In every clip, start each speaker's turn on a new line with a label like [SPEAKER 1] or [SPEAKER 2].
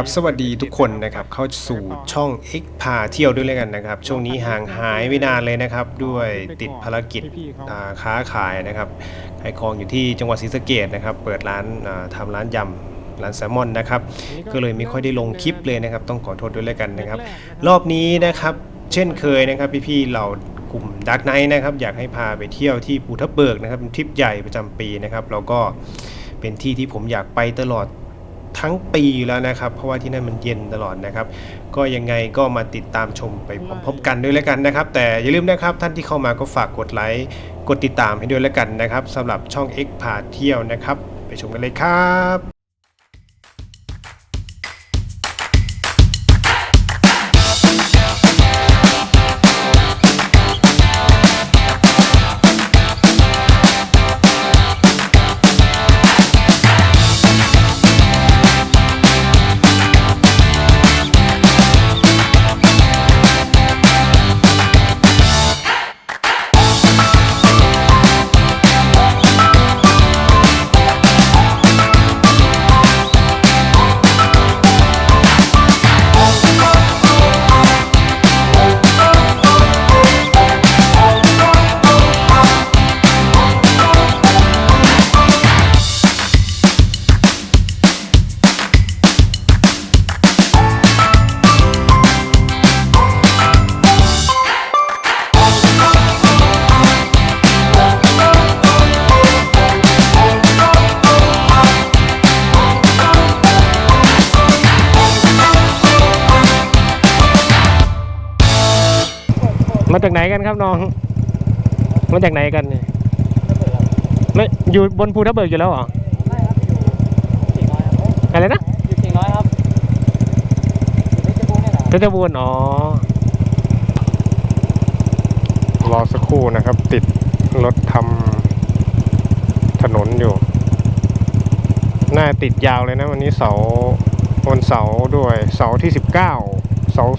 [SPEAKER 1] ครับสวัสดีทุกคนนะครับเข้าสู่ช่อง X พาเที่ยวด้วยแล้วกันนะครับ ช่วงนี้ห่างหายไปนานเลยนะครับ ด้วยติดภารกิจค้าขายนะครับขายของอยู่ที่จังหวัดศรีสะเกดนะครับ เปิดร้านอ่าทำร้านยำร้านแซลมอนนะครับ ก็เลยไม่ค่อยได้ลงคลิปเลยนะครับ ต้องขอโทษด้วยแล้วกันนะครับ รอบนี้นะครับ เช่นเคยนะครับ พี่ๆเรากลุ่มดักไนท์นะครับ อยากให้พาไปเที่ยวที่ภูทับเบิกนะครับเป็นทริปใหญ่ประจำปีนะครับแล้วก็เป็นที่ที่ผมอยากไปตลอด ทั้งปีแล้วนะครับ เพราะว่าที่นั่นมันเย็นตลอดนะครับ ก็ยังไงก็มาติดตามชมไปพร้อมๆกันด้วยแล้วกันนะครับ แต่อย่าลืมนะครับท่านที่เข้ามาก็ฝากกดไลค์กดติดตามให้ด้วยแล้วกันนะครับสำหรับช่อง X พาเที่ยวนะครับ ไปชมกันเลยครับ มาจากไหนกันครับน้อง มาจากไหนกันเนี่ยไม่อยู่บนภูทับเบิกอยู่แล้วเหรอ
[SPEAKER 2] ไม่ครับอยู่กิ่งน้อยครับ
[SPEAKER 1] อะไรนะ
[SPEAKER 2] อยู่กิ่งน้อยครับอยู่เพชรบูรณ์เนี่ยแหละ
[SPEAKER 1] เพชรบูรณ์อ๋อรอสักครู่นะครับ ติดรถทำถนนอยู่น่าติดยาวเลยนะ วันนี้เสาร์วันเสาร์ด้วยเสาร์ที่สิบเก้าเสาร์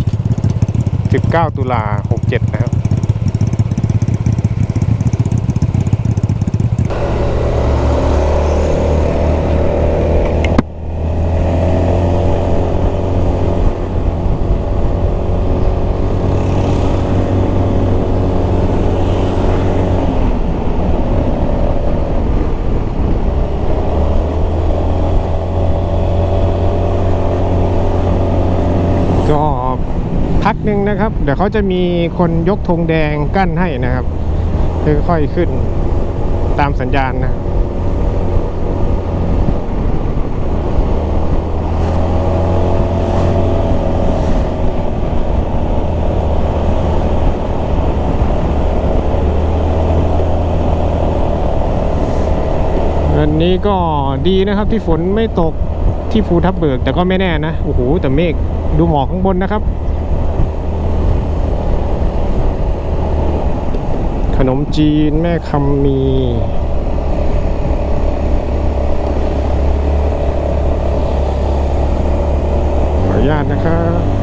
[SPEAKER 1] สิบเก้าตุลาหกเจ็ดนะครับ ก็พักห นึ่งนะครับ เดี๋ยวเขาจะมีคนยกธงแดงกั้นให้นะครับค่อยๆขึ้นตามสัญญาณนะอันนี้ก็ดีนะครับที่ฝนไม่ตกที่ภูทับเบิกแต่ก็ไม่แน่นะ โอ้โห แต่เมฆดูหมอกข้างบนนะครับ นมจีนแม่คำมีขออนุญาตนะครับ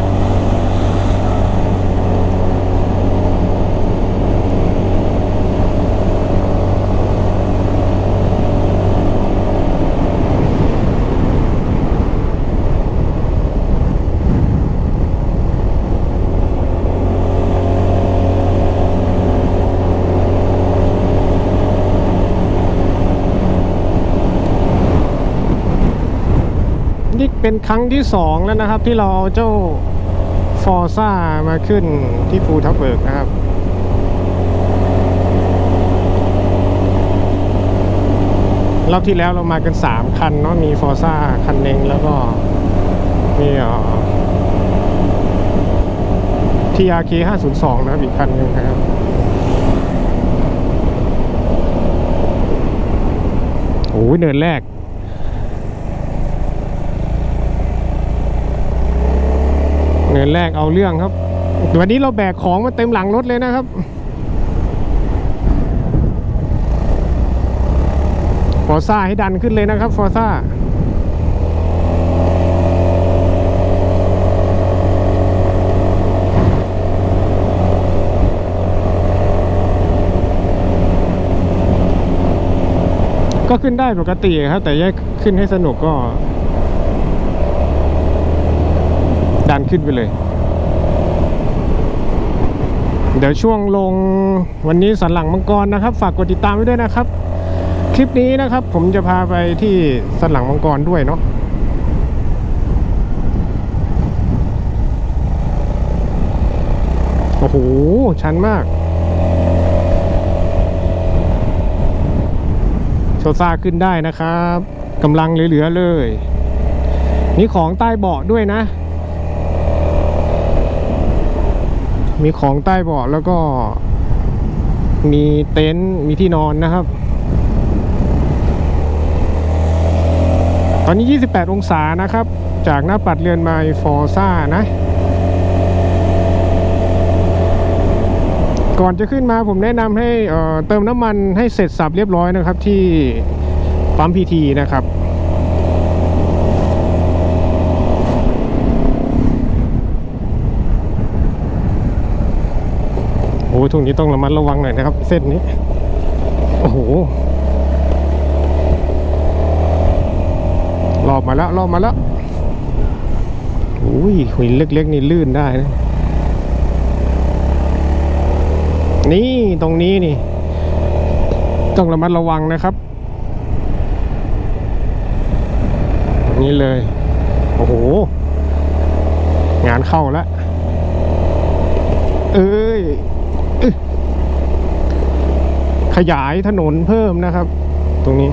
[SPEAKER 1] นี่ เป็นครั้งที่สองแล้วนะครับ ที่เราเอาเจ้าฟอร์ซ่ามาขึ้นที่ภูทับเบิกนะครับรอบที่แล้วเรามากัน 3 คันเนาะมีฟอร์ซ่าคันหนึ่งแล้วก็มีเอ่อ TRK 502นะครับอีกคันหนึ่งนะครับ โอ้ยเนินแรก เนินแรกเอาเรื่องครับ วันนี้เราแบกของมาเต็มหลังรถเลยนะครับ ฟอร์ซ่าให้ดันขึ้นเลยนะครับ ฟอร์ซ่าก็ขึ้นได้ปกติครับ แต่แยกขึ้นให้สนุกก็ ดันขึ้นไปเลย เดี๋ยวช่วงลงวันนี้สันหลังมังกรนะครับ ฝากกดติดตามไว้ด้วยนะครับ คลิปนี้นะครับ ผมจะพาไปที่สันหลังมังกรด้วยเนาะโอ้โห ชันมาก โชซ่าขึ้นได้นะครับกำลังเหลือๆเลย นี่ของใต้เบาะด้วยนะ มีของใต้เบาะแล้วก็มีเต็นท์มีที่นอนนะครับ ตอนนี้ 28 องศานะครับ จากหน้าปัดเรือนไมฟอร์ซ่านะ ก่อนจะขึ้นมาผมแนะนำให้เเติมน้ำมันให้เสร็จสับเรียบร้อยนะครับที่ปั๊มพีทีนะครับ โอ้ยตรงนี้ต้องระมัดระวังหน่อยนะครับ เส้นนี้ โอ้โหรอบมาแล้วรอบมาแล้วอุ้ยหินเล็กๆนี่ลื่นได้นะนี่ตรงนี้นี่ ต้องระมัดระวังนะครับ นี่เลย โอ้โห งานเข้าแล้ว เอ้ย ขยายถนนเพิ่มนะครับ ตรงนี้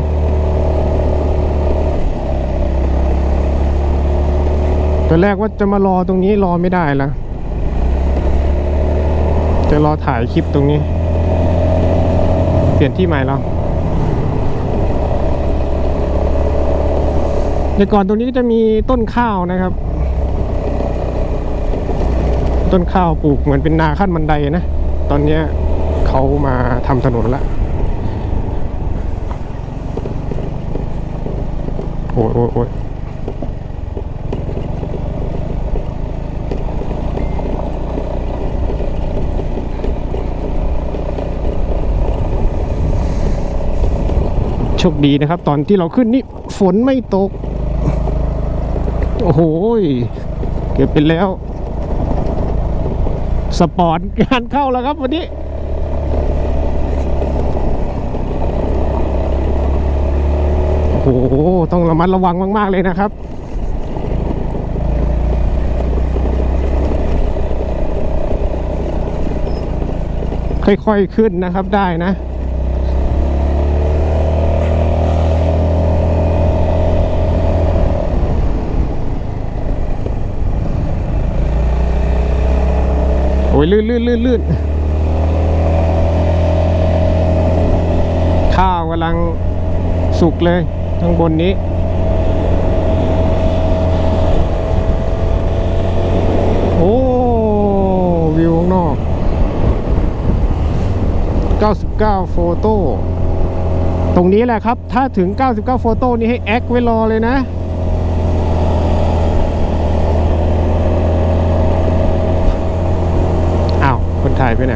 [SPEAKER 1] ตอนแรกว่าจะมารอตรงนี้รอไม่ได้แล้วจะรอถ่ายคลิปตรงนี้ เปลี่ยนที่ใหม่แล้วในก่อนตรงนี้ก็จะมีต้นข้าวนะครับ ต้นข้าวปลูกเหมือนเป็นนาขั้นบันไดนะ ตอนนี้เขามาทำถนนละ โอ้ยโอ้ยโชคดีนะครับ ตอนที่เราขึ้นนี่ฝนไม่ตก โอ้โหเก็บไปแล้ว สปอร์ตงานเข้าแล้วครับวันนี้ โอ้โห ต้องระมัดระวังมาก ๆ เลยนะครับ ค่อย ๆ ขึ้นนะครับได้นะโอ้ยลื่นลื่นลื่นลื่นข้าวกำลังสุกเลย ข้างบนนี้ โอ้ วิวข้างนอก 99 โฟโต้ ตรงนี้แหละครับ ถ้าถึง 99 โฟโต้นี้ให้แอคไว้รอเลยนะอ้าว คนถ่ายไปไหน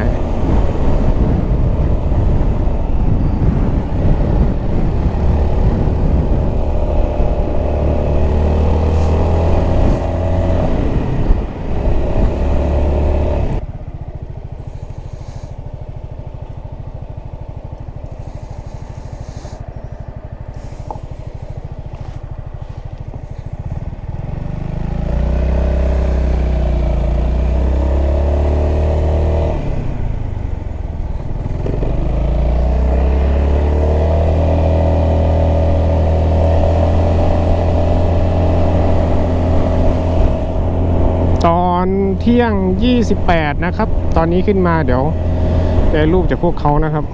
[SPEAKER 1] ตอน เที่ยง 28 นะครับ ตอนนี้ขึ้นมาเดี๋ยวได้รูปจากพวกเขานะครับ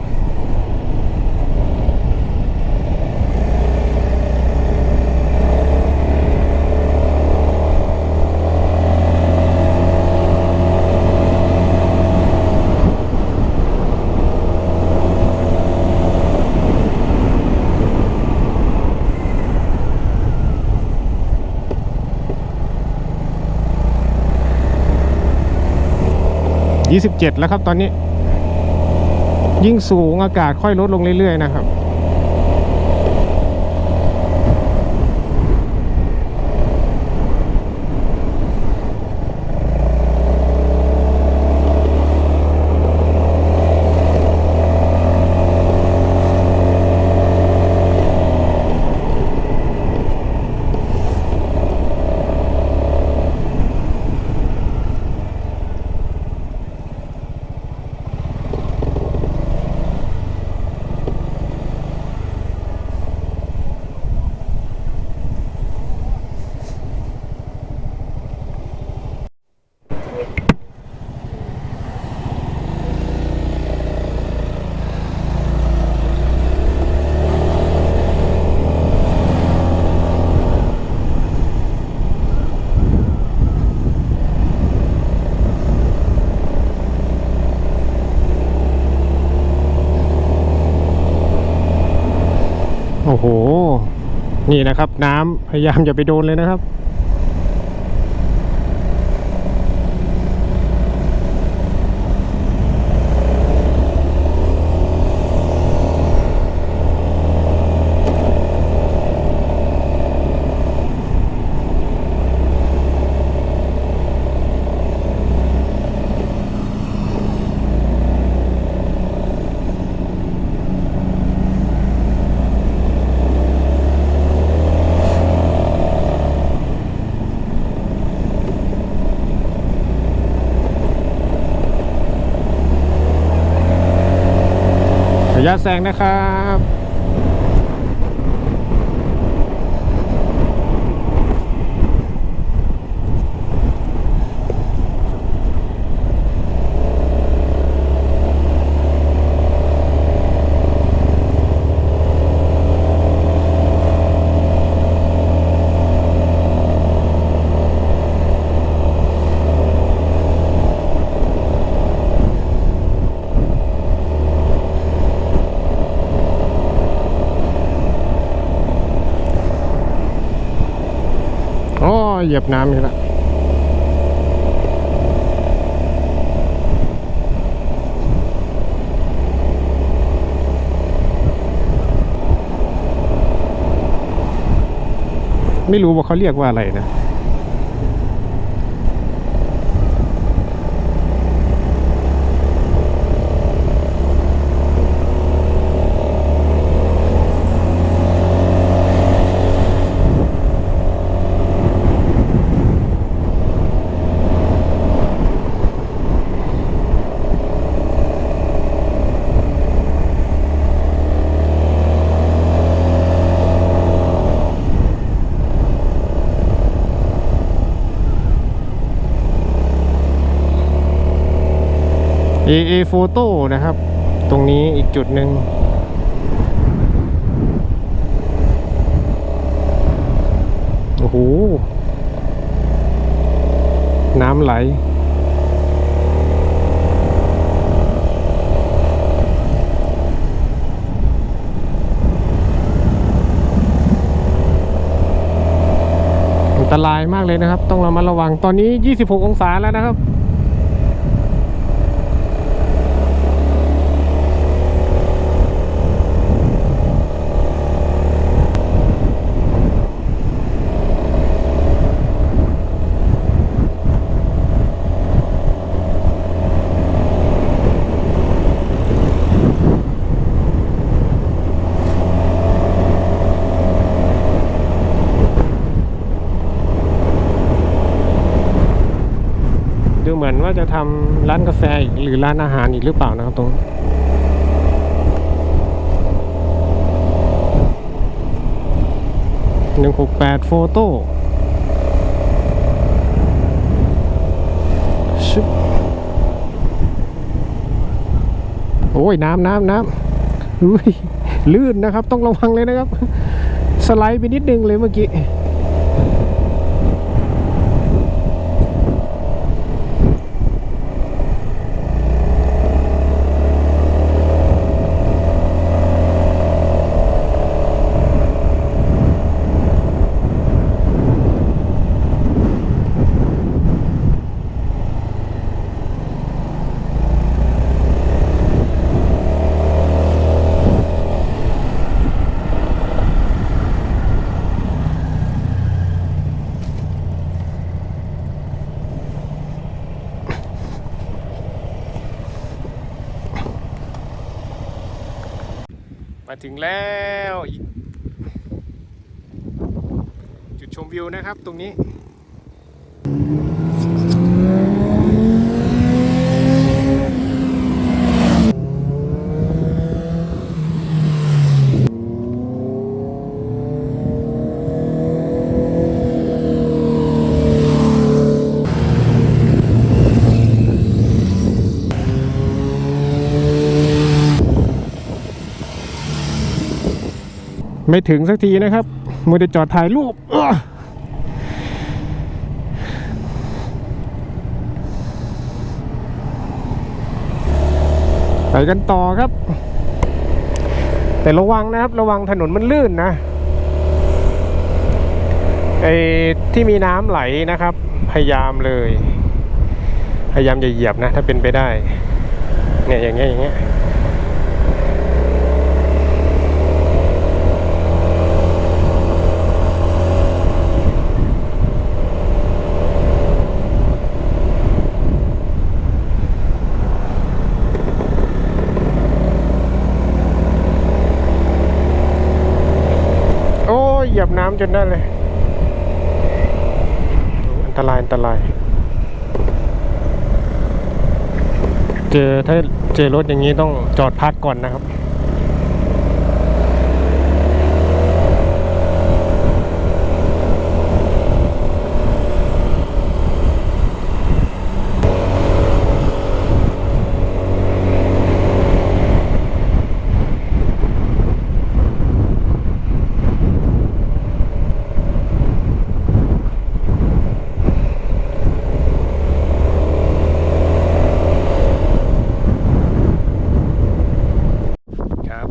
[SPEAKER 1] 27 แล้วครับตอนนี้ ยิ่งสูงอากาศค่อยลดลงเรื่อยๆนะครับ โนี่นะครับ น้ำพยายามอย่าไปโดนเลยนะครับ ญาตแซงนะครับ เหยียบน้ำอีกแล้วไม่รู้ว่าเขาเรียกว่าอะไรนะ AA Photo นะครับ ตรงนี้อีกจุดหนึ่งโอ้โห น้ำไหลอันตรายมากเลยนะครับ ต้องระมัดระวังตอนนี้ 26 องศาแล้วนะครับ มือนว่าจะทำร้านกาแฟอีกหรือร้านอาหารอีกหรือเปล่านะครับตรงหนึ่งหกแปดโฟโต้ชิบโอ้ยน้ำน้ำน้ำอุ้ยลื่นนะครับ ต้องระวังเลยนะครับ สไลด์ไปนิดนึงเลยเมื่อกี้ มาถึงแล้วอีกจุดชมวิว นะครับ ตรงนี้ไม่ถึงสักทีนะครับมัวแต่จอดถ่ายรูปเอ้อ ไปกันต่อครับ แต่ระวังนะครับ ระวังถนนมันลื่นนะไอ้ที่มีน้ำไหลนะครับ พยายามเลย พยายามอย่าเหยียบนะ ถ้าเป็นไปได้ เนี่ยอย่างเงี้ยอย่างเงี้ย โอ้ยเหยียบน้ำ จนได้เลย อันตรายอันตราย เจอถ้าเจอรถอย่างนี้ต้องจอดพักก่อนนะครับ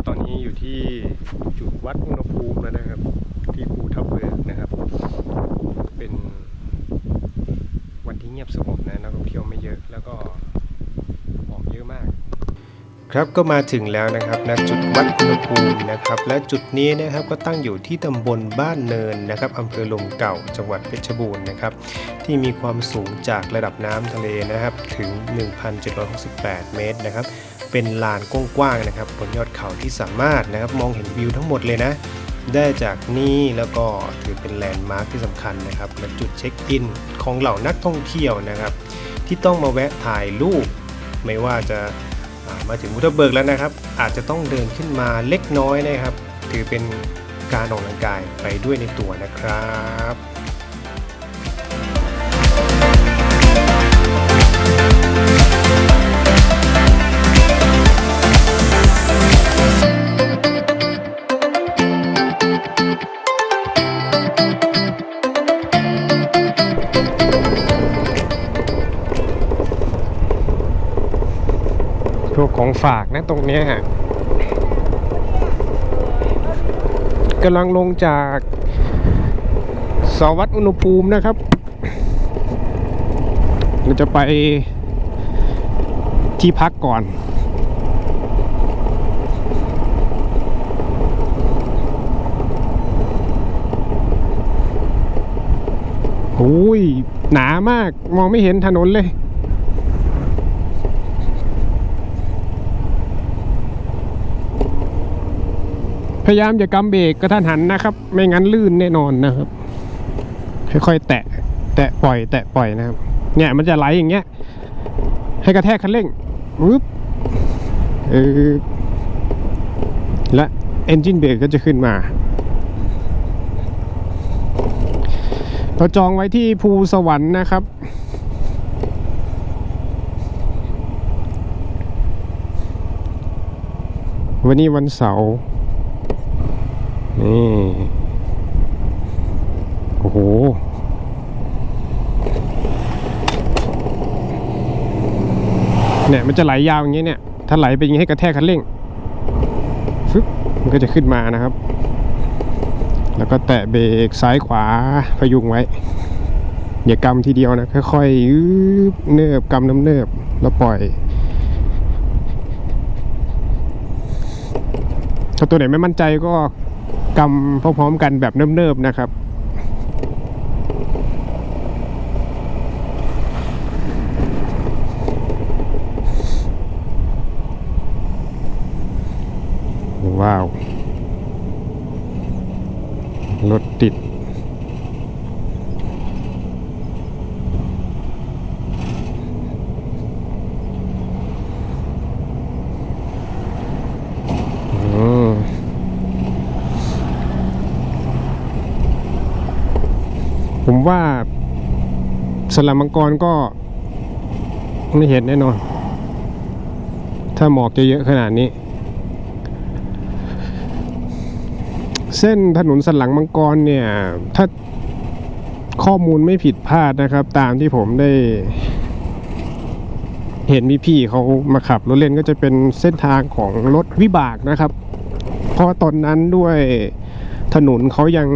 [SPEAKER 1] ตอนนี้อยู่ที่จุดวัดอุณหภูมิแล้วนะครับ ที่ภูทับเบิกนะครับ เป็นวันที่เงียบสงบนะนักท่องเที่ยวไม่เยอะแล้วก็ออกเยอะมาก
[SPEAKER 3] ครับก็มาถึงแล้วนะครับณจุดวัดอุณหภูมินะครับ และจุดนี้นะครับก็ตั้งอยู่ที่ตำบลบ้านเนินนะครับอำเภอลมเก่าจังหวัดเพชรบูรณ์นะครับ ที่มีความสูงจากระดับน้ำทะเลนะครับถึง 1,768 เมตรนะครับ เป็นลานกว้างๆนะครับบนยอดเขาที่สามารถนะครับมองเห็นวิวทั้งหมดเลยนะได้จากนี่แล้วก็ถือเป็นแลนด์มาร์คที่สำคัญนะครับและจุดเช็คอินของเหล่านักท่องเที่ยวนะครับ ที่ต้องมาแวะถ่ายรูปไม่ว่าจะ มาถึงมุทเบิกแล้วนะครับ อาจจะต้องเดินขึ้นมาเล็กน้อยนะครับ ถือเป็นการออกกำลังกายไปด้วยในตัวนะครับ
[SPEAKER 1] ของฝากนะตรงนี้ฮะกำลังลงจากเสาวัดอุณหภูมินะครับเราจะไปที่พักก่อน โอ้ย หนามาก มองไม่เห็นถนนเลย พยายามอย่ากำเบรกกระทันหันนะครับ ไม่งั้นลื่นแน่นอนนะครับ ค่อยๆแตะ แตะปล่อย แตะปล่อยนะครับ เนี่ยมันจะไหลอย่างเงี้ย ให้กระแทกคันเร่งปึ๊บเออและ engine brake ก็จะขึ้นมา เราจองไว้ที่ภูสวรรค์นะครับวันนี้วันเสาร์ นี่ โอ้โห เนี่ยมันจะไหลยาวอย่างเงี้ยเนี่ย ถ้าไหลไปอย่างงี้ให้กระแทกคันเร่งฟึบมันก็จะขึ้นมานะครับ แล้วก็แตะเบรกซ้ายขวาพยุงไว้ อย่ากำทีเดียวนะ ค่อยๆเนิบกำน้ำเนิบแล้วปล่อยถ้าตัวไหนไม่มั่นใจก็ กำพร้อมๆกันแบบเนิบๆนะครับว้าว รถติด อืมผมว่า สลัมมังกรก็ไม่เห็นแน่นอน ถ้าหมอกจะเยอะขนาดนี้ เส้นถนนสันหลังมังกรเนี่ย ถ้าข้อมูลไม่ผิดพลาดนะครับ ตามที่ผมได้ เห็นมีพี่เขามาขับรถเล่นก็จะเป็นเส้นทางของรถวิบากนะครับ เพราะตอนนั้นด้วยถนนเขายัง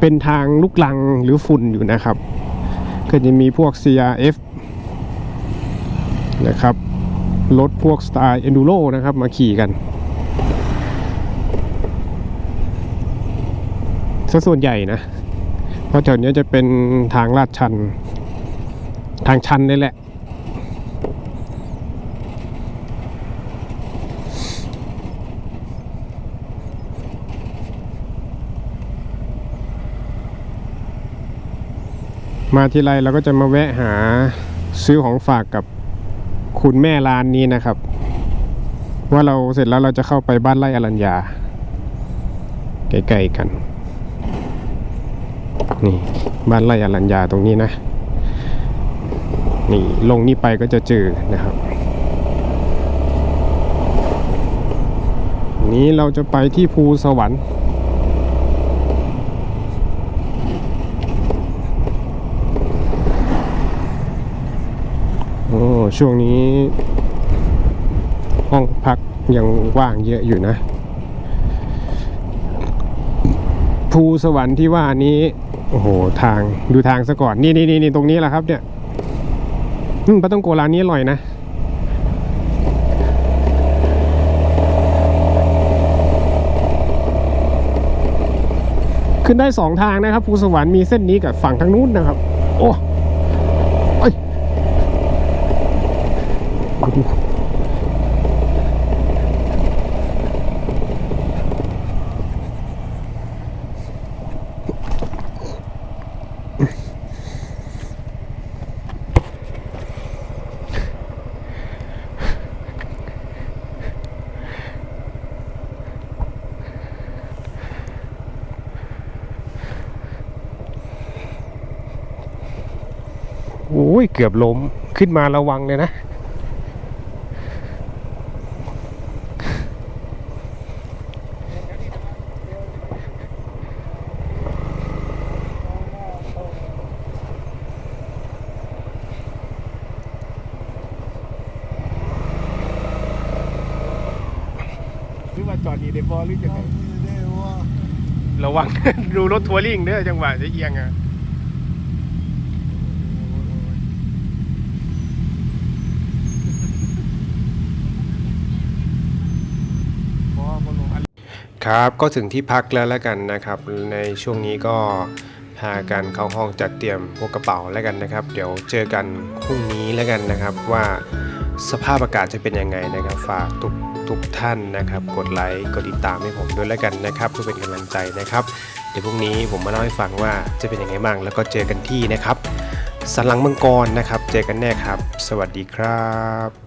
[SPEAKER 1] เป็นทางลูกลังหรือฝุ่นอยู่นะครับ ก็จะมีพวก CRF นะครับรถพวกสไตล์ Enduro นะครับมาขี่กันซะส่วนใหญ่นะ เพราะแถวนี้จะเป็นทางลาดชัน ทางชันนี่แหละ มาทีไรเราก็จะมาแวะหาซื้อของฝากกับคุณแม่ร้านนี้นะครับ ว่าเราเสร็จแล้วเราจะเข้าไปบ้านไร่อรัญญาใกล้ๆกัน นี่บ้านไร่อรัญญาตรงนี้นะ นี่ลงนี่ไปก็จะเจอนะครับ นี้เราจะไปที่ภูสวรรค์ โอ้ ช่วงนี้ ห้องพักยังว่างเยอะอยู่นะ ภูสวรรค์ที่ว่านี้ โอ้โห ทางดูทางซะก่อนนี่นี่นี่นี่ตรงนี้แหละครับเนี่ยอืมปลาต้องโกร้านนี้อร่อยนะขึ้นได้สองทางนะครับภูสวรรค์มีเส้นนี้กับฝั่งทางนู้นนะครับ โอ้ เกือบล้มขึ้นมาระวังเลยนะ
[SPEAKER 4] หรือว่าจอดนี่เดบอหรือจะไง
[SPEAKER 1] ระวัง ดูรถทัวริงเด้อจังหวะจะเอียงอะ
[SPEAKER 4] บอบอลงอัน
[SPEAKER 3] ครับก็ถึงที่พักแล้วแล้วกันนะครับ ในช่วงนี้ก็พากันเข้าห้องจัดเตรียมพวกกระเป๋าแล้วกันนะครับ เดี๋ยวเจอกันพรุ่งนี้แล้วกันนะครับว่าสภาพอากาศจะเป็นยังไงนะครับ ฝากทุกทุกท่านนะครับ กดไลค์กดติดตามให้ผมด้วยแล้วกันนะครับเพื่อเป็นกำลังใจนะครับ เดี๋ยวพรุ่งนี้ผมมาเล่าให้ฟังว่าจะเป็นยังไงบ้าง แล้วก็เจอกันที่นะครับสันหลังมังกรนะครับ เจอกันแน่ครับ สวัสดีครับ